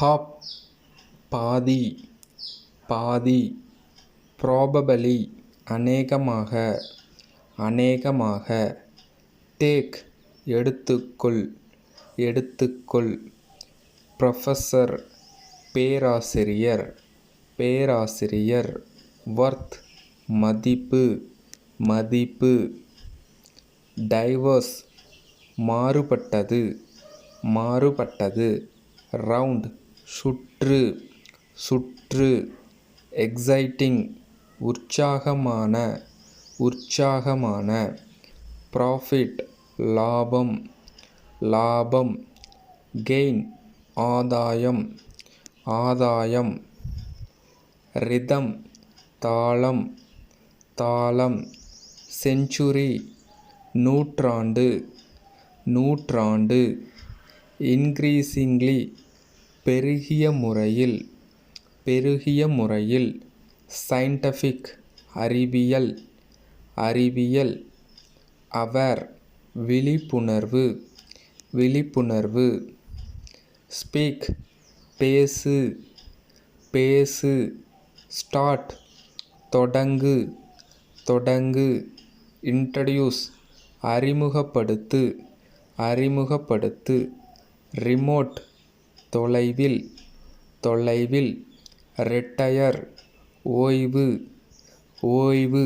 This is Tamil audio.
ஹாப் பாதி பாதி ப்ராபபலி அநேகமாக அநேகமாக. டேக் எடுத்துக்கொள் எடுத்துக்கொள். ப்ரொஃபஸர் பேராசிரியர் பேராசிரியர். ஒர்த் மதிப்பு மதிப்பு. டைவர்ஸ் மாறுபட்டது மாறுபட்டது. ரவுண்ட் சுற்று சுற்று எக்ஸைட்டிங் உற்சாகமான உற்சாகமான ப்ராஃபிட் லாபம் லாபம் கெயின் ஆதாயம் ஆதாயம் ரிதம் தாளம் தாளம் செஞ்சுரி நூற்றாண்டு நூற்றாண்டு இன்க்ரீசிங்லி பெருகிய முறையில் பெருகிய முறையில் சயின்டிஃபிக் அறிவியல் அறிவியல் அவர் விழிப்புணர்வு விழிப்புணர்வு ஸ்பீக் பேசு பேசு ஸ்டார்ட் தொடங்கு தொடங்கு இன்ட்ரடியூஸ் அறிமுகப்படுத்து அறிமுகப்படுத்து ரிமோட் தொலைவில் தொலைவில் ரிட்டையர் ஓய்வு ஓய்வு.